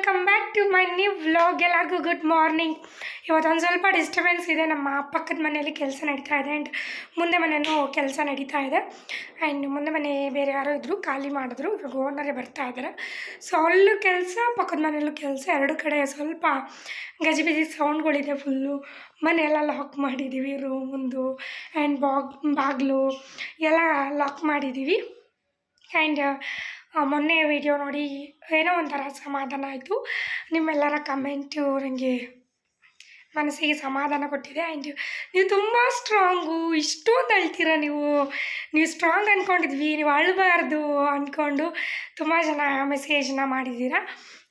Welcome back to my new vlog ಎಲ್ಲರಿಗೂ good morning ಇವತ್ತೊಂದು ಸ್ವಲ್ಪ ಡಿಸ್ಟರ್ಬೆನ್ಸ್ ಇದೆ. ನಮ್ಮ ಪಕ್ಕದ ಮನೆಯಲ್ಲಿ ಕೆಲಸ ನಡೀತಾ ಇದೆ ಆ್ಯಂಡ್ ಮುಂದೆ ಮನೆಯೂ ಕೆಲಸ ನಡೀತಾ ಇದೆ. ಆ್ಯಂಡ್ ಮುಂದೆ ಮನೆ ಬೇರೆ ಯಾರೋ ಇದ್ದರು ಖಾಲಿ ಮಾಡಿದ್ರು. ಇವಾಗ ಓನರೇ ಬರ್ತಾ ಇದ್ದಾರೆ. ಸೊ ಅಲ್ಲೂ ಕೆಲಸ ಪಕ್ಕದ ಮನೆಯಲ್ಲೂ ಕೆಲಸ. ಎರಡು ಕಡೆ ಸ್ವಲ್ಪ ಗಜಿಬಿಜಿ ಸೌಂಡ್ಗಳಿದೆ ಫುಲ್ಲು ಮನೆಯೆಲ್ಲ ಲಾಕ್ ಮಾಡಿದ್ದೀವಿ ರೂಮುಂದು ಆ್ಯಂಡ್ ಬಾಗ್ ಬಾಗಿಲು ಎಲ್ಲ ಲಾಕ್ ಮಾಡಿದ್ದೀವಿ ಆ್ಯಂಡ್ ಮೊನ್ನೆ ವಿಡಿಯೋ ನೋಡಿ ಏನೋ ಒಂಥರ ಸಮಾಧಾನ ಆಯಿತು. ನಿಮ್ಮೆಲ್ಲರ ಕಮೆಂಟು ನನಗೆ ಮನಸ್ಸಿಗೆ ಸಮಾಧಾನ ಕೊಟ್ಟಿದೆ. ಆ್ಯಂಡ್ ನೀವು ತುಂಬ ಸ್ಟ್ರಾಂಗು ಇಷ್ಟೊಂದು ಅಳ್ತೀರ ನೀವು? ನೀವು ಸ್ಟ್ರಾಂಗ್ ಅಂದ್ಕೊಂಡಿದ್ವಿ ನೀವು ಅಳಬಾರ್ದು ಅಂದ್ಕೊಂಡು ತುಂಬ ಜನ ಮೆಸೇಜ್ನ ಮಾಡಿದ್ದೀರಾ.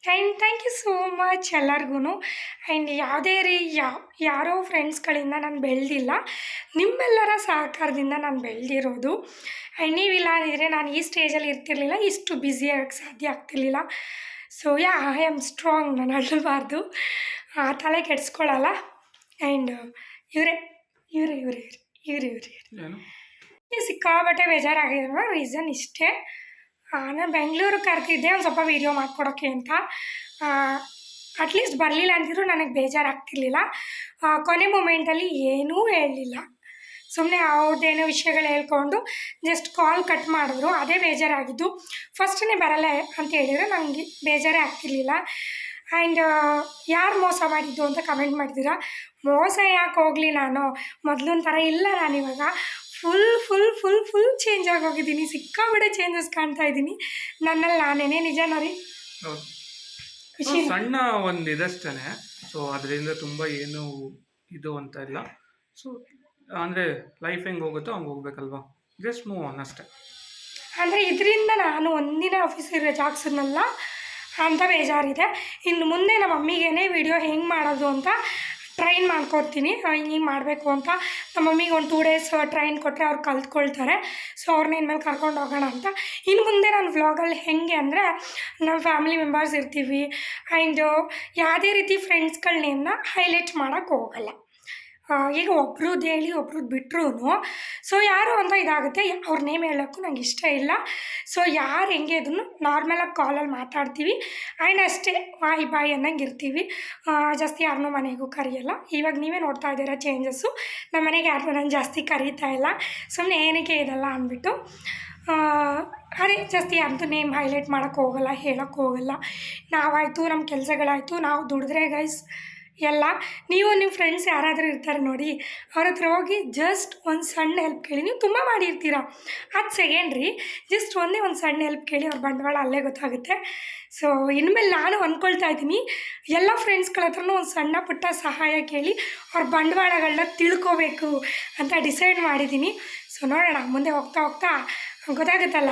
And thank you so much ಎಲ್ಲರಿಗೂ ಆ್ಯಂಡ್ ಯಾವುದೇ ರೀ ಯಾ ಯಾರೋ ಫ್ರೆಂಡ್ಸ್ಗಳಿಂದ ನಾನು ಬೆಳೆದಿಲ್ಲ. ನಿಮ್ಮೆಲ್ಲರ ಸಹಕಾರದಿಂದ ನಾನು ಬೆಳೆದಿರೋದು. ಆ್ಯಂಡ್ ನೀವಿಲ್ಲ ಅಂದಿದ್ರೆ ನಾನು ಈ ಸ್ಟೇಜಲ್ಲಿ ಇರ್ತಿರ್ಲಿಲ್ಲ ಇಷ್ಟು ಬ್ಯುಸಿ ಆಗೋಕ್ಕೆ ಸಾಧ್ಯ ಆಗ್ತಿರ್ಲಿಲ್ಲ. So yeah I am strong ನಾನು ಅಳಬಾರ್ದು. ತಲೆ ಕೆಡಿಸ್ಕೊಳ್ಳಲ್ಲ ಆ್ಯಂಡ್ ಇವರೇ ಇವರೇ ಇವರೇ ಇವರೇ ಇವರೇ. ಇವ್ರಿ ಸಿಕ್ಕಾಬಟ್ಟೆ ಬೇಜಾರಾಗಿರೋ ರೀಸನ್ ಇಷ್ಟೇ. ನಾನು ಬೆಂಗಳೂರು ಕರೆದಿದ್ದೆ, ಒಂದು ಸ್ವಲ್ಪ ವೀಡಿಯೋ ಮಾಡಿಕೊಡೋಕ್ಕೆ ಅಂತ. ಅಟ್ಲೀಸ್ಟ್ ಬರಲಿಲ್ಲ ಅಂತಿದ್ರು, ನನಗೆ ಬೇಜಾರಾಗ್ತಿರ್ಲಿಲ್ಲ. ಕೊನೆ ಮೂಮೆಂಟಲ್ಲಿ ಏನೂ ಹೇಳಲಿಲ್ಲ. ಸುಮ್ಮನೆ ಅವ್ರದ್ದೇನೋ ವಿಷಯಗಳು ಹೇಳ್ಕೊಂಡು ಜಸ್ಟ್ ಕಾಲ್ ಕಟ್ ಮಾಡಿದ್ರು. ಅದೇ ಬೇಜಾರಾಗಿದ್ದು. ಫಸ್ಟನ್ನೇ ಬರಲ್ಲ ಅಂತ ಹೇಳಿದ್ರೆ ನನಗೆ ಬೇಜಾರೇ ಆಗ್ತಿರ್ಲಿಲ್ಲ. ಆ್ಯಂಡ್ ಯಾರು ಮೋಸ ಮಾಡಿದ್ದು ಅಂತ ಕಮೆಂಟ್ ಮಾಡ್ತೀರಾ ಮೋಸ ಯಾಕೆ ಹೋಗಲಿ ನಾನು? ಮೊದಲೊಂದು ಥರ ಇಲ್ಲ ನಾನಿವಾಗ full full full full change ಆಗೋಗಿದ್ದೀನಿ. ಸಿಕ್ಕಾಬಿಡೆ ಚೇಂಜಸ್ ಕಾಣ್ತಾ ಇದ್ದೀನಿ. ನನ್ನಲ್ಲಿ ನಾನೇನೆ ನಿಜಾನ ರೀ ಖುಷಿ. ಸಣ್ಣ ಒಂದು ಇದಷ್ಟೇ ಸೊ ಅದರಿಂದ ತುಂಬ ಏನು ಇದು ಅಂತ ಇಲ್ಲ. ಸೊ ಅಂದರೆ ಲೈಫ್ ಹೆಂಗೆ ಹೋಗುತ್ತೋ ಹಂಗೆ ಹೋಗ್ಬೇಕಲ್ವಾ? ಜಸ್ಟ್ ಮೂವ್ ಆನ್ ಅಷ್ಟೇ. ಅಂದರೆ ಇದರಿಂದ ನಾನು ಒಂದಿನ ಆಫೀಸಿಗೆ ರಜೆ ಹಾಕ್ಸಿದ್ನಲ್ಲ ಅಂತ ಬೇಜಾರಿದೆ. ಇನ್ನು ಮುಂದೆ ನಮ್ಮ ಮಮ್ಮಿಗೇನೆ ವಿಡಿಯೋ ಹೆಂಗೆ ಮಾಡೋದು ಅಂತ ಟ್ರೈನ್ ಮಾಡ್ಕೊಡ್ತೀನಿ. ಹಿಂಗೆ ಹಿಂಗೆ ಮಾಡಬೇಕು ಅಂತ. ನಮ್ಮ ಮಮ್ಮಿಗೆ ಒಂದು ಟೂ ಡೇಸ್ ಟ್ರೈನ್ ಕೊಟ್ಟರೆ ಅವ್ರು ಕಲ್ತ್ಕೊಳ್ತಾರೆ. ಸೊ ಅವ್ರನ್ನ ಇನ್ಮೇಲೆ ಕರ್ಕೊಂಡು ಹೋಗೋಣ ಅಂತ. ಇನ್ನು ಮುಂದೆ ನಾನು ವ್ಲಾಗಲ್ಲಿ ಹೆಂಗೆ ಅಂದರೆ ನಮ್ಮ ಫ್ಯಾಮಿಲಿ ಮೆಂಬರ್ಸ್ ಇರ್ತೀವಿ ಆ್ಯಂಡ್ ಯಾವುದೇ ರೀತಿ ಫ್ರೆಂಡ್ಸ್ಗಳನ್ನೇನ ಹೈಲೈಟ್ ಮಾಡೋಕ್ಕೆ ಹೋಗಲ್ಲ. ಈಗ ಒಬ್ರದ್ದು ಹೇಳಿ ಒಬ್ರದ್ದು ಬಿಟ್ರು ಸೊ ಯಾರು ಅಂತ ಇದಾಗುತ್ತೆ, ಅವ್ರ ನೇಮ್ ಹೇಳೋಕ್ಕೂ ನಂಗೆ ಇಷ್ಟ ಇಲ್ಲ. ಸೊ ಯಾರು ಹೆಂಗೆ ಅದನ್ನು ನಾರ್ಮಲಾಗಿ ಕಾಲಲ್ಲಿ ಮಾತಾಡ್ತೀವಿ. ಆ್ಯಂಡ್ ಅಷ್ಟೇ ಬಾಯ್ ಬಾಯ್ ಅನ್ನಂಗೆ ಇರ್ತೀವಿ. ಜಾಸ್ತಿ ಯಾರನ್ನೂ ಮನೆಗೂ ಕರೆಯಲ್ಲ. ಇವಾಗ ನೀವೇ ನೋಡ್ತಾ ಇದ್ದೀರಾ ಚೇಂಜಸ್ಸು ನಮ್ಮ ಮನೆಗೆ ಯಾರನ್ನೂ ನಾನು ಜಾಸ್ತಿ ಕರೀತಾ ಇಲ್ಲ. ಸುಮ್ಮನೆ ಏನಕ್ಕೆ ಇದಲ್ಲ ಅಂದ್ಬಿಟ್ಟು ಅದೇ ಜಾಸ್ತಿ ಯಾರ್ದು ನೇಮ್ ಹೈಲೈಟ್ ಮಾಡೋಕ್ಕೆ ಹೋಗಲ್ಲ ಹೇಳೋಕ್ಕೆ ಹೋಗಲ್ಲ. ನಾವಾಯಿತು ನಮ್ಮ ಕೆಲಸಗಳಾಯಿತು, ನಾವು ದುಡಿದ್ರೆ ಗೈಸ್ ಎಲ್ಲ, ನೀವು ನಿಮ್ಮ ಫ್ರೆಂಡ್ಸ್ ಯಾರಾದರೂ ಇರ್ತಾರೆ ನೋಡಿ, ಅವ್ರ ಹತ್ರ ಹೋಗಿ ಜಸ್ಟ್ ಒಂದು ಸಣ್ಣ ಹೆಲ್ಪ್ ಕೇಳಿ, ನೀವು ತುಂಬ ಮಾಡಿರ್ತೀರ? ಅದು ಸೆಕೆಂಡ್ರಿ ಜಸ್ಟ್ ಒಂದೇ ಒಂದು ಸಣ್ಣ ಹೆಲ್ಪ್ ಕೇಳಿ ಅವ್ರ ಬಂಡವಾಳ ಅಲ್ಲೇ ಗೊತ್ತಾಗುತ್ತೆ. ಸೊ ಇನ್ಮೇಲೆ ನಾನು ಅಂದ್ಕೊಳ್ತಾ ಇದ್ದೀನಿ, ಎಲ್ಲ ಫ್ರೆಂಡ್ಸ್ಗಳ ಹತ್ರನೂ ಒಂದು ಸಣ್ಣ ಪುಟ್ಟ ಸಹಾಯ ಕೇಳಿ ಅವ್ರ ಬಂಡವಾಳಗಳನ್ನ ತಿಳ್ಕೋಬೇಕು ಅಂತ ಡಿಸೈಡ್ ಮಾಡಿದ್ದೀನಿ. ಸೊ ನೋಡೋಣ, ಮುಂದೆ ಹೋಗ್ತಾ ಹೋಗ್ತಾ ಗೊತ್ತಾಗುತ್ತಲ್ಲ?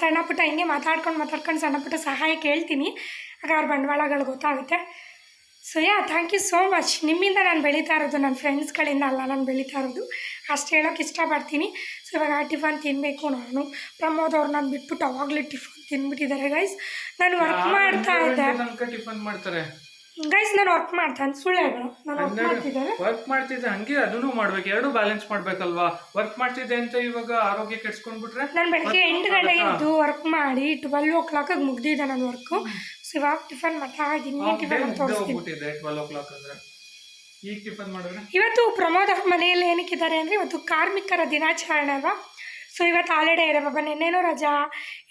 ಸಣ್ಣ ಪುಟ್ಟ ಹಿಂಗೆ ಮಾತಾಡ್ಕೊಂಡು ಮಾತಾಡ್ಕೊಂಡು ಸಣ್ಣ ಪುಟ್ಟ ಸಹಾಯ ಕೇಳ್ತೀನಿ. ಆಗ ಅವ್ರ ಬಂಡವಾಳಗಳು ಗೊತ್ತಾಗುತ್ತೆ. So yeah thank you so much ನಿಮ್ಮಿಂದ ನಾನು ಬೆಳೀತಾ ಇರೋದು ನನ್ನ ಫ್ರೆಂಡ್ಸ್ಗಳಿಂದ ಅಲ್ಲ ನಾನು ಬೆಳೀತಾ ಇರೋದು. ಅಷ್ಟು ಹೇಳೋಕ್ಕೆ ಇಷ್ಟಪಡ್ತೀನಿ. ಸೊ ಇವಾಗ ಟಿಫನ್ ತಿನ್ನಬೇಕು ನಾನು. ಪ್ರಮೋದ್ ಅವ್ರು ನಾನು ಬಿಟ್ಬಿಟ್ಟು ಅವಾಗಲೇ ಟಿಫನ್ ತಿನ್ಬಿಟ್ಟಿದ್ದಾರೆ ಗೈಸ್ ನಾನು ವರ್ಕ್ ಮಾಡ್ತಾ ಇದ್ದೆ. ಟಿಫನ್ ಮಾಡ್ತಾರೆ? ಗೈಸ್ ನಾನು ವರ್ಕ್ ಮಾಡ್ತಾನೆ. ಸುಳ್ಳು ನಾನು ವರ್ಕ್ ಮಾಡ್ತಿದ್ದಾರೆ. ವರ್ಕ್ ಮಾಡ್ತಿದ್ದೆ. ಹಂಗೆ ಅದನ್ನು ಮಾಡ್ಬೇಕು. ಎರಡು ಬ್ಯಾಲೆನ್ಸ್ ಮಾಡ್ಬೇಕಲ್ವಾ? ವರ್ಕ್ ಮಾಡ್ತಿದ್ದೆ ಅಂತ ಇವಾಗ ಆರೋಗ್ಯ ಕೆಡ್ಸ್ಕೊಂಡ್ಬಿಟ್ರೆ ನಾನು ಬೆಳಗ್ಗೆ ಎಂಟು ಗಂಟೆಗೆ ಇದ್ದು ಎದ್ದು ವರ್ಕ್ ಮಾಡಿ ಟ್ವೆಲ್ ಓ ಕ್ಲಾಕಿಗೆ ಮುಗ್ದಿದೆ ನನ್ನ ವರ್ಕು ಇವಾಗ ಟಿಫನ್ ಮಾಡ್ತಾ ಇದ್ದೀನಿ ಟಿಫನ್ ಈಗ ಟಿಫನ್ ಮಾಡಿದ್ರೆ? ಇವತ್ತು ಪ್ರಮೋದ್ ಅವ್ರ ಮನೆಯಲ್ಲಿ ಏನಕ್ಕಿದ್ದಾರೆ ಅಂದರೆ ಇವತ್ತು ಕಾರ್ಮಿಕರ ದಿನಾಚರಣೆ ಅಲ್ವಾ? ಸೊ ಇವತ್ತು ಹಾಲಿಡೇ ಇದೆ. ಬಾಬಾ ನಿನ್ನೇನೋ ರಜಾ.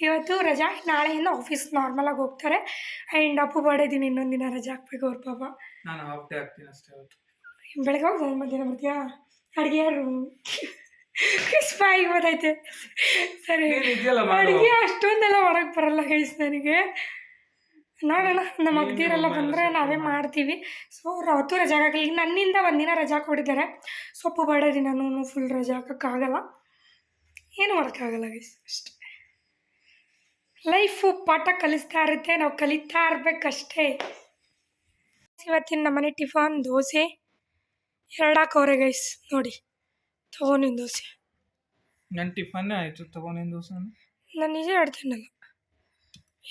ಇವತ್ತು ರಜಾ. ನಾಳೆಯಿಂದ ಆಫೀಸ್ ನಾರ್ಮಲಾಗಿ ಹೋಗ್ತಾರೆ. ಆ್ಯಂಡ್ ಅಪ್ಪು ಬರ್ಡೇ ದಿನ ಇನ್ನೊಂದು ದಿನ ರಜಾ ಹಾಕ್ಬೇಕು ಅವ್ರ ಪಾಪ. ನಾನು ಹಾಫ್ ಡೇ ಆಗ್ತೀನಿ ಅಷ್ಟೇ ಅವತ್ತು ಬೆಳಗ್ಗೆ ಹೋಗಿ ಮಧ್ಯಾಹ್ನ ಬರ್ತೀಯಾ? ಅಡುಗೆ ಸ್ಪಾಯಿ ಗೊತ್ತೈತೆ ಸರಿ. ಅಡುಗೆ ಅಷ್ಟೊಂದೆಲ್ಲ ಮಾಡಕ್ಕೆ ಬರಲ್ಲ ಗೈಸ್ ನನಗೆ. ನೋಡೋಣ ನಮ್ಮ ಅಗ್ದಿರೆಲ್ಲ ಬಂದರೆ ನಾವೇ ಮಾಡ್ತೀವಿ. ಸೊ ಅವ್ರು ಅವತ್ತು ರಜಾ ಹಾಕಲಿ ಈಗ ನನ್ನಿಂದ ಒಂದಿನ ರಜಾ ಕೊಡಿದ್ದಾರೆ ಸೊಪ್ಪು ಬಡೋ ನಾನು ಫುಲ್ ರಜಾ ಹಾಕೋಕ್ಕಾಗಲ್ಲ. ಏನು ಮಾಡೋಕ್ಕಾಗಲ್ಲ ಗೈಸ್ ಅಷ್ಟೇ. ಲೈಫು ಪಾಠ ಕಲಿಸ್ತಾ ಇರುತ್ತೆ. ನಾವು ಕಲಿತಾ ಇರಬೇಕಷ್ಟೇ. ಇವತ್ತಿನ ನಮ್ಮನೆ ಟಿಫನ್ ದೋಸೆ. ಎರಡಾಕವ್ರೆ ಗೈಸ್ ನೋಡಿ ತಗೊಂಡಿನ ದೋಸೆ. ನನ್ನ ಟಿಫನ್ನೇ ಆಯಿತು. ತಗೊಂಡಿನ ದೋಸೆ ನಾನು ನಿಜ ಹೇಳ್ತೀನಲ್ಲ.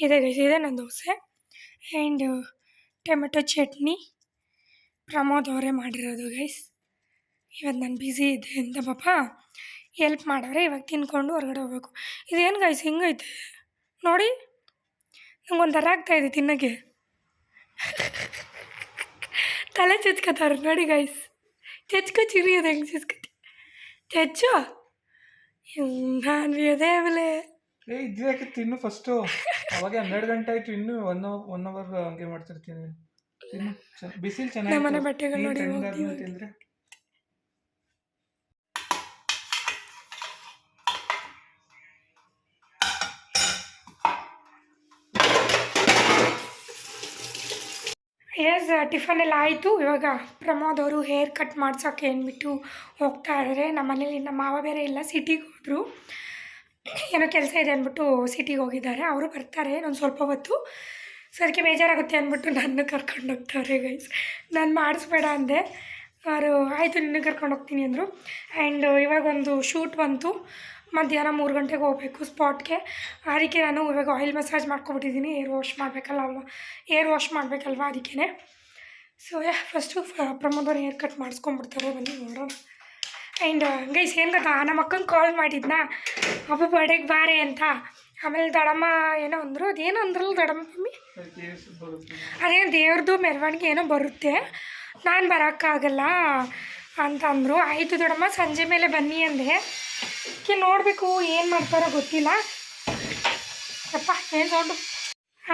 ಇದೆ ಗೈಸ್ ಇದೆ ನನ್ನ ದೋಸೆ. ಆ್ಯಂಡ್ ಟೊಮೆಟೊ ಚಟ್ನಿ ಪ್ರಮೋದ್ ಅವರೇ ಮಾಡಿರೋದು ಗೈಸ್ ಇವತ್ತು ನಾನು ಬ್ಯುಸಿ ಇದ್ದೆ ಅಂತ ಪಾಪ ಎಲ್ಪ್ ಮಾಡವ್ರೆ, ಇವಾಗ ತಿನ್ಕೊಂಡು ಹೊರಗಡೆ ಹೋಗ್ಬೇಕು. ಇದೇನು ಗೈಸ್ ಹಿಂಗೈತೆ? ನೋಡಿ. ನಂಗೊಂಥರ ಇದೆ ತಿನ್ನೋಕ್ಕೆ. ತಲೆ ಚಚ್ಕೋತಾರೆ ನೋಡಿ ಗೈಸ್ ಚಚ್ಕೊ ಚಿರಿಯೋದು ಹೆಂಗೆ ಚಚ್ಕತಿ? ಚಚ್ಚು? ನಾನು ಅದೇ ಆಮೇಲೆ ಏ ಇದು ಇನ್ನು ತಿನ್ನು ಫಸ್ಟು ಅವಾಗ ಹನ್ನೆರಡು ಗಂಟೆ ಆಯ್ತು ಇನ್ನು ಒನ್ ಒನ್ ಅವರ್ ಹಂಗೆ ಮಾಡ್ತಿರ್ತೀನಿ. ಬಿಸಿಲು ನಮ್ಮನೆ ಚೆನ್ನಾಗಿ ಬಟ್ಟೆಗಳು ನೋಡಿ ಹೋಗ್ತೀವಿ. ತಿಂದ್ರೆ? ಎಸ್ ಟಿಫನ್ ಎಲ್ಲ ಆಯಿತು. ಇವಾಗ ಪ್ರಮೋದ್ ಅವರು ಹೇರ್ ಕಟ್ ಮಾಡ್ಸೋಕ್ಕೆ ಅಂದ್ಬಿಟ್ಟು ಹೋಗ್ತಾ ಇದ್ದಾರೆ ನಮ್ಮ ಮನೇಲಿ ನಮ್ಮ ಮಾವ ಬೇರೆ ಇಲ್ಲ ಸಿಟಿಗೆ ಹೋದರು. ಏನೋ ಕೆಲಸ ಇದೆ ಅಂದ್ಬಿಟ್ಟು ಸಿಟಿಗೆ ಹೋಗಿದ್ದಾರೆ. ಅವರು ಬರ್ತಾರೆ ನಾನು ಸ್ವಲ್ಪ ಹೊತ್ತು. ಸೊ ಅದಕ್ಕೆ ಬೇಜಾರಾಗುತ್ತೆ ಅಂದ್ಬಿಟ್ಟು ನನ್ನ ಕರ್ಕೊಂಡು ಹೋಗ್ತಾರೆ ಗೈಸ್ ನಾನು ಮಾಡಿಸ್ಬೇಡ ಅಂದೆ. ಅವರು, ಆಯಿತು, ನಿನ್ನ ಕರ್ಕೊಂಡು ಹೋಗ್ತೀನಿ ಅಂದರು. ಆ್ಯಂಡ್ ಇವಾಗ ಒಂದು ಶೂಟ್ ಬಂತು. ಮಧ್ಯಾಹ್ನ ಮೂರು ಗಂಟೆಗೆ ಹೋಗಬೇಕು ಸ್ಪಾಟ್ಗೆ ಅದಕ್ಕೆ ನಾನು ಇವಾಗ ಆಯಿಲ್ ಮಸಾಜ್ ಮಾಡ್ಕೊಬಿಟ್ಟಿದ್ದೀನಿ ಏರ್ ವಾಶ್ ಮಾಡಬೇಕಲ್ಲ ಏರ್ ವಾಶ್ ಮಾಡಬೇಕಲ್ವಾ ಅದಕ್ಕೇ ಸೊ ಫಸ್ಟು ಪ್ರಮೋದವ್ರು ಹೇರ್ ಕಟ್ ಮಾಡಿಸ್ಕೊಂಡ್ಬಿಡ್ತಾರೆ. ಬನ್ನಿ ನೋಡೋಣ. ಆ್ಯಂಡ್ ಗೈಸ್ ಏನು ಗೊತ್ತಾ? ನಮ್ಮ ಅಕ್ಕಂಗೆ ಕಾಲ್ ಮಾಡಿದ್ನಾ? ಅಪ್ಪ ಬರ್ಡೇಗೆ ಬಾರೆ ಅಂತ. ಆಮೇಲೆ ದಡಮ್ಮ ಏನೋ ಅಂದರು, ಅದೇನೋ ಅಂದ್ರಲ್ಲ ದಡಮ್ಮ ಮಮ್ಮಿ? ಅದೇ ದೇವ್ರದ್ದು ಮೆರವಣಿಗೆ ಏನೋ ಬರುತ್ತೆ. ನಾನು ಬರೋಕ್ಕಾಗಲ್ಲ ಅಂತ ಅಂದರು. ಆಯಿತು ದೊಡಮ್ಮ ಸಂಜೆ ಮೇಲೆ ಬನ್ನಿ ಅಂದೆ. ನೋಡಬೇಕು, ಏನು ಮಾಡ್ತಾರೋ ಗೊತ್ತಿಲ್ಲ. ಅಪ್ಪ ಏನು ಸೌಂಡು?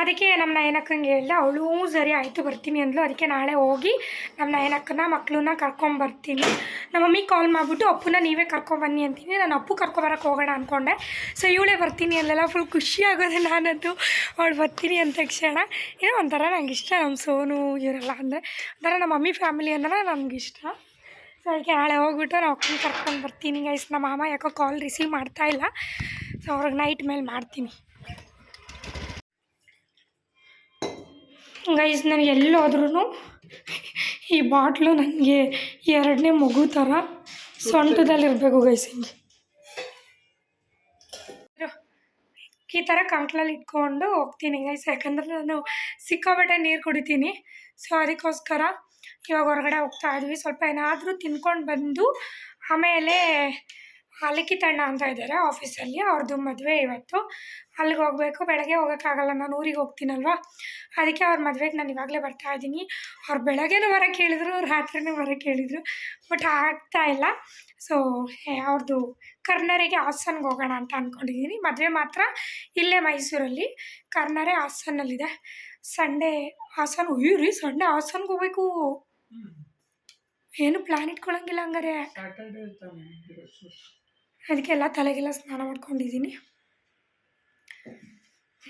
ಅದಕ್ಕೆ ನಮ್ಮ ನಯನಕ್ಕಂಗೆ ಹೇಳಿದೆ ಅವಳು ಸರಿ ಆಯಿತು, ಬರ್ತೀನಿ ಅಂದ್ಲು. ಅದಕ್ಕೆ ನಾಳೆ ಹೋಗಿ ನಮ್ಮ ನಯನಕ್ಕನ ಮಕ್ಕಳನ್ನ ಕರ್ಕೊಂಬರ್ತೀನಿ ನಮ್ಮ ಮಮ್ಮಿಗೆ ಕಾಲ್ ಮಾಡಿಬಿಟ್ಟು ಅಪ್ಪನ ನೀವೇ ಕರ್ಕೊಂಬನ್ನಿ ಅಂತೀನಿ. ನಾನು ಅಪ್ಪು ಕರ್ಕೊಬರಕ್ಕೆ ಹೋಗೋಣ ಅಂದ್ಕೊಂಡೆ ಸೊ ಇವಳೇ ಬರ್ತೀನಿ ಅಲ್ಲೆಲ್ಲ ಫುಲ್ ಖುಷಿ ಆಗೋದೆ ನಾನಂತೂ. ಅವಳು ಬರ್ತೀನಿ ಅಂದ ತಕ್ಷಣ ಏನೋ ಒಂಥರ ನಂಗೆ ಇಷ್ಟ ನಮ್ಮ ಸೋನು, ಇವರೆಲ್ಲ ಅಂದರೆ ಒಂಥರ ನಮ್ಮ ಮಮ್ಮಿ ಫ್ಯಾಮಿಲಿ ಅಂದ್ರೆ ನಮ್ಗೆ ಇಷ್ಟ. ಸೊ ಅದಕ್ಕೆ ನಾಳೆ ಹೋಗ್ಬಿಟ್ಟು ನಾವು ಅಕ್ಕನ ಕರ್ಕೊಂಡು ಬರ್ತೀನಿ. ಗೈಸ್ ನಮ್ಮ ಮಾಮ ಯಾಕೋ ಕಾಲ್ ರಿಸೀವ್ ಮಾಡ್ತಾ ಇಲ್ಲ. ಸೊ ಅವ್ರಿಗೆ ನೈಟ್ ಮೇಲೆ ಮಾಡ್ತೀನಿ. ಗೈಸ್ ನನಗೆ ಎಲ್ಲೋದ್ರೂ ಈ ಬಾಟ್ಲು ನನಗೆ ಎರಡನೇ ಮಗು ಥರ ಸೊಂಟದಲ್ಲಿರಬೇಕು ಗೈಸ್ ಹಿಂಗೆ ಈ ಥರ ಕಂಟ್ಲಲ್ಲಿ ಇಟ್ಕೊಂಡು ಹೋಗ್ತೀನಿ ಗೈಸ್ ಯಾಕಂದರೆ ನಾನು ಸಿಕ್ಕಾಪಟ್ಟೆ ನೀರು ಕುಡಿತೀನಿ. ಸೊ ಅದಕ್ಕೋಸ್ಕರ ಇವಾಗ ಹೊರಗಡೆ ಹೋಗ್ತಾ ಇದ್ವಿ. ಸ್ವಲ್ಪ ಏನಾದರೂ ತಿನ್ಕೊಂಡು ಬಂದು ಆಮೇಲೆ ಅಲಿಕಿತಣ್ಣ ಅಂತ ಇದ್ದಾರೆ ಆಫೀಸಲ್ಲಿ. ಅವ್ರದ್ದು ಮದುವೆ ಇವತ್ತು. ಅಲ್ಲಿಗೆ ಹೋಗಬೇಕು. ಬೆಳಗ್ಗೆ ಹೋಗೋಕ್ಕಾಗಲ್ಲ. ನಾನು ಊರಿಗೆ ಹೋಗ್ತೀನಲ್ವ? ಅದಕ್ಕೆ ಅವ್ರ ಮದುವೆಗೆ ನಾನು ಇವಾಗಲೇ ಬರ್ತಾ ಇದ್ದೀನಿ. ಅವ್ರು ಬೆಳಗ್ಗೆನೂ ಬರೋಕ್ಕೆ ಹೇಳಿದ್ರು ರಾತ್ರಿನೂ ಬರೋಕ್ಕೆ ಹೇಳಿದರು ಬಟ್ ಆಗ್ತಾ ಇಲ್ಲ. ಸೊ ಅವ್ರದ್ದು ಕರ್ನರಿಗೆ ಹಾಸನ್ಗೆ ಹೋಗೋಣ ಅಂತ ಅಂದ್ಕೊಂಡಿದ್ದೀನಿ ಮದುವೆ ಮಾತ್ರ ಇಲ್ಲೇ ಮೈಸೂರಲ್ಲಿ. ಕರ್ನರೆ ಹಾಸನ್ನಲ್ಲಿದೆ ಸಂಡೇ ಹಾಸನ್ ಅಯ್ಯೋ ರೀ ಸಂಡೇ ಹಾಸನ್ಗೆ ಹೋಗ್ಬೇಕು. ಏನು ಪ್ಲ್ಯಾನ್ ಇಟ್ಕೊಳಂಗಿಲ್ಲ ಹಂಗಾರೆ. ಅದಕ್ಕೆಲ್ಲ ತಲೆಗೆಲ್ಲ ಸ್ನಾನ ಮಾಡ್ಕೊಂಡಿದ್ದೀನಿ.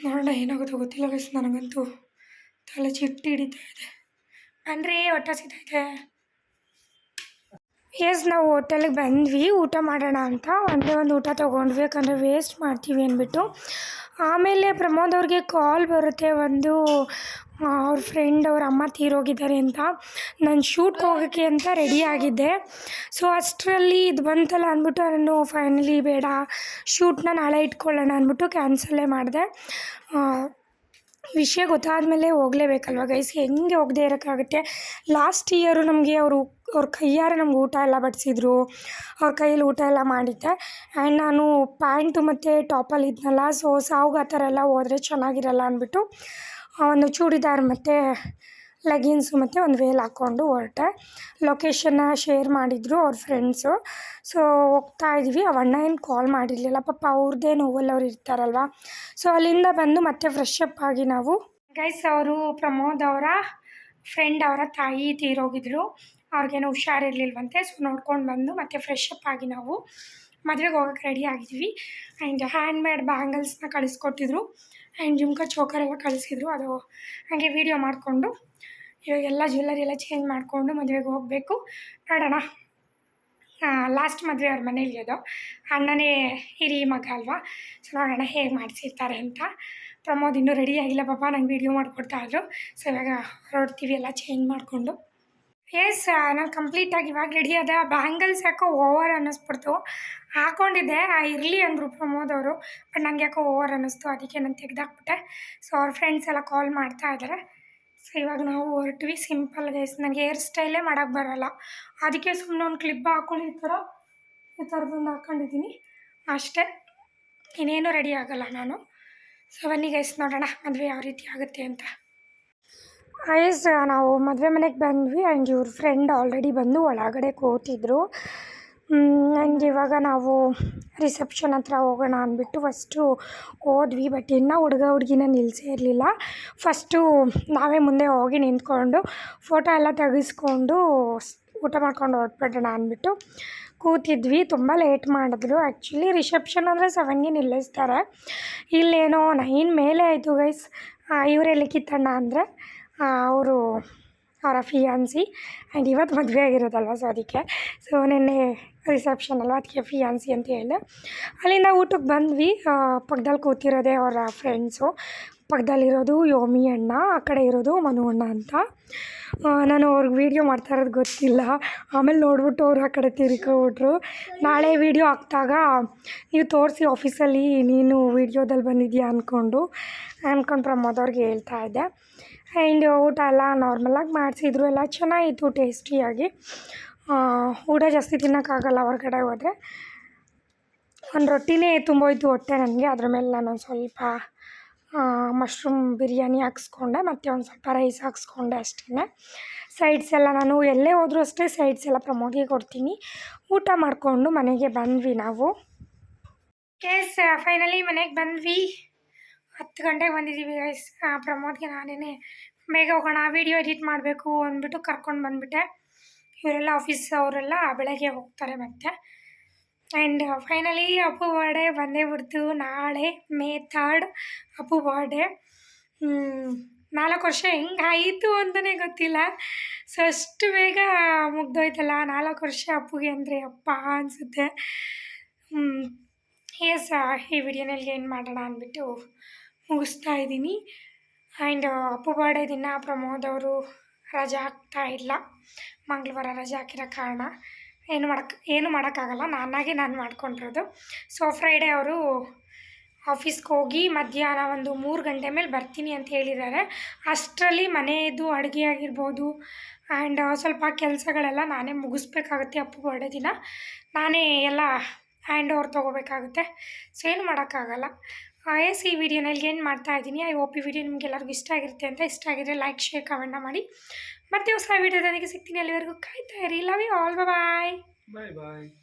ನೋಡೋಣ ಏನಾಗುತ್ತೋ ಗೊತ್ತಿಲ್ಲ ಗೈಸ್ ನನಗಂತೂ ತಲೆ ಚಿಟ್ಟಿ ಹಿಡಿತಾ ಇದೆ. ಅಂದರೆ ಹೊಟ್ಟೆ ಇದೆ. ಎಸ್ ನಾವು ಹೋಟೆಲಿಗೆ ಬಂದ್ವಿ, ಊಟ ಮಾಡೋಣ ಅಂತ. ಒಂದೇ ಒಂದು ಊಟ ತೊಗೊಂಡ್ವಿ, ಯಾಕಂದರೆ ವೇಸ್ಟ್ ಮಾಡ್ತೀವಿ ಅಂದ್ಬಿಟ್ಟು. ಆಮೇಲೆ ಪ್ರಮೋದ್ ಅವ್ರಿಗೆ ಕಾಲ್ ಬರುತ್ತೆ, ಒಂದು ಅವ್ರ ಫ್ರೆಂಡ್ ಅವ್ರ ಅಮ್ಮ ತೀರೋಗಿದ್ದಾರೆ ಅಂತ. ನಾನು ಶೂಟ್ಗೆ ಹೋಗೋಕ್ಕೆ ಅಂತ ರೆಡಿ ಆಗಿದ್ದೆ. ಸೊ ಅಷ್ಟರಲ್ಲಿ ಇದು ಬಂತಲ್ಲ ಅಂದ್ಬಿಟ್ಟು ನಾನು ಫೈನಲಿ ಬೇಡ ಶೂಟ್ನ ನಾಳೆ ಇಟ್ಕೊಳ್ಳೋಣ ಅಂದ್ಬಿಟ್ಟು ಕ್ಯಾನ್ಸಲ್ಲೇ ಮಾಡಿದೆ. ವಿಷಯ ಗೊತ್ತಾದಮೇಲೆ ಹೋಗಲೇಬೇಕಲ್ವ ಗೈಸ್ ಹೆಂಗೆ ಹೋಗದೆ ಇರೋಕ್ಕಾಗುತ್ತೆ? ಲಾಸ್ಟ್ ಇಯರು ನಮಗೆ ಅವರು, ಅವ್ರ ಕೈಯಾರೆ ನಮ್ಗೆ ಊಟ ಎಲ್ಲ ಬಡಿಸಿದ್ರು. ಅವ್ರ ಕೈಯಲ್ಲಿ ಊಟ ಎಲ್ಲ ಮಾಡಿದ್ದೆ. ಆ್ಯಂಡ್ ನಾನು ಪ್ಯಾಂಟು ಮತ್ತು ಟಾಪಲ್ಲಿ ಇದ್ನಲ್ಲ ಸೊ ಸಾವುಗೆ ಆ ಥರ ಎಲ್ಲ ಹೋದರೆ ಚೆನ್ನಾಗಿರಲ್ಲ ಅಂದ್ಬಿಟ್ಟು ಒಂದು ಚೂಡಿದಾರ್ ಮತ್ತು ಲೆಗಿನ್ಸು ಮತ್ತು ಒಂದು ವೇಲ್ ಹಾಕ್ಕೊಂಡು ಹೊರಟೆ. ಲೊಕೇಶನ್ನ ಶೇರ್ ಮಾಡಿದರು ಅವ್ರ ಫ್ರೆಂಡ್ಸು ಸೊ ಹೋಗ್ತಾ ಇದ್ವಿ. ಅವ ಅಣ್ಣ ಏನು ಕಾಲ್ ಮಾಡಿರಲಿಲ್ಲ. ಪಾಪ ಅವ್ರದ್ದೇ ನೋವಲ್ಲಿ ಅವ್ರು ಇರ್ತಾರಲ್ವ? ಸೊ ಅಲ್ಲಿಂದ ಬಂದು ಮತ್ತೆ ಫ್ರೆಶ್ ಅಪ್ ಆಗಿ ನಾವು ಗೈಸ್ ಅವರು ಪ್ರಮೋದ್ ಅವರ ಫ್ರೆಂಡ್ ಅವರ ತಾಯಿ ತೀರೋಗಿದ್ರು. ಅವ್ರಿಗೇನು ಹುಷಾರಿರಲಿಲ್ವಂತೆ. ಸೊ ನೋಡ್ಕೊಂಡು ಬಂದು ಮತ್ತೆ ಫ್ರೆಶ್ ಅಪ್ ಆಗಿ ನಾವು ಮದುವೆಗೆ ಹೋಗೋಕೆ ರೆಡಿ ಆಗಿದ್ವಿ. ಆ್ಯಂಡ್ ಹ್ಯಾಂಡ್ ಮೇಡ್ ಬ್ಯಾಂಗಲ್ಸ್ನ ಕಳಿಸ್ಕೊಟ್ಟಿದ್ರು. ಆ್ಯಂಡ್ ಜುಮ್ಕಾ ಚೋಕರ್ ಎಲ್ಲ ಕಳಿಸಿದ್ರು. ಅದು ಹಾಗೆ ವೀಡಿಯೋ ಮಾಡಿಕೊಂಡು, ಇವಾಗ ಎಲ್ಲ ಜ್ಯುವೆಲ್ಲರಿ ಎಲ್ಲ ಚೇಂಜ್ ಮಾಡಿಕೊಂಡು ಮದುವೆಗೆ ಹೋಗಬೇಕು. ನೋಡೋಣ. ಲಾಸ್ಟ್ ಮದುವೆ ಅವ್ರ ಮನೇಲಿ ಅದು. ಅಣ್ಣನೇ ಹಿರಿಯ ಮಗ ಅಲ್ವಾ? ಸೊ ನೋಡೋಣ ಹೇಗೆ ಮಾಡಿಸಿರ್ತಾರೆ ಅಂತ. ಪ್ರಮೋದ್ ಇನ್ನೂ ರೆಡಿ ಆಗಿಲ್ಲ ಪಾಪ. ನಂಗೆ ವೀಡಿಯೋ ಮಾಡಿಕೊಡ್ತಾ ಇದ್ರು. ಸೊ ಇವಾಗ ಹೊರಡ್ತೀವಿ ಎಲ್ಲ ಚೇಂಜ್ ಮಾಡಿಕೊಂಡು. ಎಸ್ ನಾನು ಕಂಪ್ಲೀಟಾಗಿ ಇವಾಗ ರೆಡಿ ಅದ. ಬ್ಯಾಂಗಲ್ಸ್ ಯಾಕೋ ಓವರ್ ಅನ್ನಿಸ್ಬಿಡ್ತು. ಹಾಕ್ಕೊಂಡಿದ್ದೆ ಇರಲಿ ಅಂದರು ಪ್ರಮೋದ್ ಅವರು ಬಟ್ ನನಗೆ ಯಾಕೋ ಓವರ್ ಅನ್ನಿಸ್ತು. ಅದಕ್ಕೆ ನಾನು ತೆಗೆದಾಕ್ಬಿಟ್ಟೆ. ಸೊ ಅವ್ರ ಫ್ರೆಂಡ್ಸ್ ಎಲ್ಲ ಕಾಲ್ ಮಾಡ್ತಾ ಇದ್ದಾರೆ ಸೊ ಇವಾಗ ನಾವು ಹೊರಟ್ವಿ. ಸಿಂಪಲ್ ಗೈಸ್ ನನಗೆ ಹೇರ್ ಸ್ಟೈಲೇ ಮಾಡೋಕ್ಕೆ ಬರೋಲ್ಲ. ಅದಕ್ಕೆ ಸುಮ್ಮನೆ ಒಂದು ಕ್ಲಿಪ್ ಹಾಕ್ಕೊಂಡು ಈ ಥರ ಈ ಥರದೊಂದು ಹಾಕ್ಕೊಂಡಿದ್ದೀನಿ ಅಷ್ಟೇ. ಇನ್ನೇನು ರೆಡಿ ಆಗೋಲ್ಲ ನಾನು. ಸೊ ಬನ್ನಿ ಗೈಸ್ ನೋಡೋಣ. ಮದುವೆ ಯಾವ ರೀತಿ ಆಗುತ್ತೆ ಅಂತ. ಐಸ್ ನಾವು ಮದುವೆ ಮನೆಗೆ ಬಂದ್ವಿ. ಆ್ಯಂಡ್ ಇವ್ರ ಫ್ರೆಂಡ್ ಆಲ್ರೆಡಿ ಬಂದು ಒಳಗಡೆ ಕೂತಿದ್ರು. ಆ್ಯಂಡ್ ಇವಾಗ ನಾವು ರಿಸೆಪ್ಷನ್ ಹತ್ರ ಹೋಗೋಣ ಅಂದ್ಬಿಟ್ಟು ಫಸ್ಟು ಹೋದ್ವಿ. ಬಟ್ ಇನ್ನೂ ಹುಡುಗ, ಹುಡುಗಿನ ನಿಲ್ಲಿಸೇ ಇರಲಿಲ್ಲ. ಫಸ್ಟು ನಾವೇ ಮುಂದೆ ಹೋಗಿ ನಿಂತ್ಕೊಂಡು ಫೋಟೋ ಎಲ್ಲ ತೆಗೆಸ್ಕೊಂಡು ಊಟ ಮಾಡ್ಕೊಂಡು ಹೊರಟ್ಬಿಡೋಣ ಅಂದ್ಬಿಟ್ಟು ಕೂತಿದ್ವಿ. ತುಂಬ ಲೇಟ್ ಮಾಡಿದ್ರು. ಆ್ಯಕ್ಚುಲಿ ರಿಸೆಪ್ಷನ್ ಅಂದರೆ ಸೆವೆನ್ಗೆ ನಿಲ್ಲಿಸ್ತಾರೆ. ಇಲ್ಲೇನೋ ನೈನ್ ಮೇಲೆ ಆಯಿತು ಗೈಸ್ ಇವರೆಲ್ಲಿ ಕಿತ್ತಣ್ಣ ಅಂದರೆ ಅವರು ಅವರ ಫಿಯಾನ್ಸಿ ಆ್ಯಂಡ್ ಇವತ್ತು ಮದುವೆ ಆಗಿರೋದಲ್ವ ಸೊ ಅದಕ್ಕೆ. ಸೊ ನಿನ್ನೆ ರಿಸೆಪ್ಷನ್ ಅಲ್ವ, ಅದಕ್ಕೆ ಫಿಯಾನ್ಸಿ ಅಂತ ಹೇಳಿದೆ ಅಲ್ಲಿಂದ ಊಟಕ್ಕೆ ಬಂದ್ವಿ. ಪಕ್ಕದಲ್ಲಿ ಕೂತಿರೋದೇ ಅವರ ಫ್ರೆಂಡ್ಸು ಪಕ್ಕದಲ್ಲಿರೋದು ಯೋಮಿ ಅಣ್ಣ, ಆ ಕಡೆ ಇರೋದು ಮನು ಅಣ್ಣ ಅಂತ. ನಾನು ಅವ್ರಿಗೆ ವೀಡಿಯೋ ಮಾಡ್ತಾ ಇರೋದು ಗೊತ್ತಿಲ್ಲ. ಆಮೇಲೆ ನೋಡ್ಬಿಟ್ಟು ಅವರು ಆ ಕಡೆ ತಿರ್ಕೊಬಿಟ್ರು. ನಾಳೆ ವೀಡಿಯೋ ಹಾಕ್ದಾಗ ನೀವು ತೋರಿಸಿ ಆಫೀಸಲ್ಲಿ ನೀನು ವೀಡಿಯೋದಲ್ಲಿ ಬಂದಿದ್ಯಾ ಅಂದ್ಕೊಂಡು ಅಂದ್ಕೊಂಡು ಪ್ರಮೋದ್ ಅವ್ರಿಗೆ ಹೇಳ್ತಾ ಇದ್ದೆ. ಆ್ಯಂಡ್ ಊಟ ಎಲ್ಲ ನಾರ್ಮಲಾಗಿ ಮಾಡಿಸಿದ್ರು, ಎಲ್ಲ ಚೆನ್ನಾಗಿತ್ತು ಟೇಸ್ಟಿಯಾಗಿ ಊಟ ಜಾಸ್ತಿ ತಿನ್ನೋಕ್ಕಾಗಲ್ಲ, ಹೊರಗಡೆ ಹೋದರೆ. ಒಂದು ರೊಟ್ಟಿನೇ ತುಂಬೋಯ್ತು ಹೊಟ್ಟೆ ನನಗೆ, ಅದ್ರ ಮೇಲೆ ನಾನು ಸ್ವಲ್ಪ ಮಶ್ರೂಮ್ ಬಿರಿಯಾನಿ ಹಾಕ್ಸ್ಕೊಂಡೆ, ಮತ್ತು ಒಂದು ಸ್ವಲ್ಪ ರೈಸ್ ಹಾಕ್ಸ್ಕೊಂಡೆ ಅಷ್ಟೇ ಸೈಡ್ಸ್ ಎಲ್ಲ ನಾನು ಎಲ್ಲೇ ಹೋದರೂ ಅಷ್ಟೇ ಸೈಡ್ಸ್ ಎಲ್ಲ ಪ್ರಮೋದಿಗೆ ಕೊಡ್ತೀನಿ. ಊಟ ಮಾಡಿಕೊಂಡು ಮನೆಗೆ ಬಂದ್ವಿ ನಾವು. ಕೇಸ್ ಫೈನಲಿ ಮನೆಗೆ ಬಂದ್ವಿ. ಹತ್ತು ಗಂಟೆಗೆ ಬಂದಿದ್ದೀವಿ ಗೈಸ್ ಪ್ರಮೋದ್ಗೆ ನಾನೇ ಬೇಗ ಹೋಗೋಣ ವೀಡಿಯೋ ಎಡಿಟ್ ಮಾಡಬೇಕು, ಅಂದ್ಬಿಟ್ಟು ಕರ್ಕೊಂಡು ಬಂದುಬಿಟ್ಟೆ. ಇವರೆಲ್ಲ ಆಫೀಸ್ ಅವರೆಲ್ಲ ಬೆಳಗ್ಗೆ ಹೋಗ್ತಾರೆ ಮತ್ತೆ. ಆ್ಯಂಡ್ ಫೈನಲಿ ಅಪ್ಪು ಬರ್ಡೇ ಬಂದೇ ಬಿಡ್ತು. ನಾಳೆ ಮೇ ಥರ್ಡ್ ಅಪ್ಪು ಬರ್ಡೇ ನಾಲ್ಕು ವರ್ಷ ಹೆಂಗೆ ಆಯಿತು ಅಂತಲೇ ಗೊತ್ತಿಲ್ಲ. ಸೊ ಅಷ್ಟು ಬೇಗ ಮುಗ್ದೋಯ್ತಲ್ಲ, ನಾಲ್ಕು ವರ್ಷ ಅಪ್ಪುಗೆ ಅಂದರೆ ಅಪ್ಪ ಅನಿಸುತ್ತೆ. ಎಸ್ ಈ ವಿಡಿಯೋನಲ್ಲಿ ಏನು ಮಾಡೋಣ ಅಂದ್ಬಿಟ್ಟು ಮುಗಿಸ್ತಾ ಇದ್ದೀನಿ. ಆ್ಯಂಡ್ ಅಪ್ಪು ಬರ್ಡೇ ದಿನ ಪ್ರಮೋದ್ ಅವರು ರಜೆ ಹಾಕ್ತಾ ಇಲ್ಲ. ಮಂಗಳವಾರ ರಜೆ ಹಾಕಿರೋ ಕಾರಣ ಏನು ಮಾಡಕ್ಕೆ ಏನು ಮಾಡೋಕ್ಕಾಗಲ್ಲ. ನಾನಾಗೆ ನಾನು ಮಾಡ್ಕೊಂಡಿರೋದು. ಸೊ ಫ್ರೈಡೇ ಅವರು ಆಫೀಸ್ಗೆ ಹೋಗಿ ಮಧ್ಯಾಹ್ನ ಒಂದು ಮೂರು ಗಂಟೆ ಮೇಲೆ ಬರ್ತೀನಿ ಅಂತ ಹೇಳಿದ್ದಾರೆ. ಅಷ್ಟರಲ್ಲಿ ಮನೆಯದು ಅಡುಗೆ ಆಗಿರ್ಬೋದು ಆ್ಯಂಡ್ ಸ್ವಲ್ಪ ಕೆಲಸಗಳೆಲ್ಲ ನಾನೇ ಮುಗಿಸ್ಬೇಕಾಗುತ್ತೆ ಅಪ್ಪು ಬರ್ಡೇ ದಿನ. ನಾನೇ ಎಲ್ಲ ಹ್ಯಾಂಡ್ ಓವರ್ ತೊಗೋಬೇಕಾಗುತ್ತೆ. ಸೊ ಏನು ಮಾಡೋಕ್ಕಾಗಲ್ಲ. ಎಸ್ ಈ ವಿಡಿಯೋನಲ್ಲಿ ಏನು ಮಾಡ್ತಾ ಇದ್ದೀನಿ. ಐ ಹೋಪ್ ಈ ವಿಡಿಯೋ ನಿಮಗೆಲ್ಲರಿಗೂ ಇಷ್ಟ ಆಗಿರುತ್ತೆ ಅಂತ ಇಷ್ಟ ಆಗಿದ್ರೆ ಲೈಕ್ ಶೇರ್ ಕಮೆಂಟ್ನ ಮಾಡಿ. ಮತ್ತೆ ಹೊಸ ವಿಡಿಯೋದೊಂದಿಗೆ ಸಿಗ್ತೀನಿ. ಅಲ್ಲಿವರೆಗೂ ಕಾಯ್ತಾ ಇರಿ. Love you all bye bye bye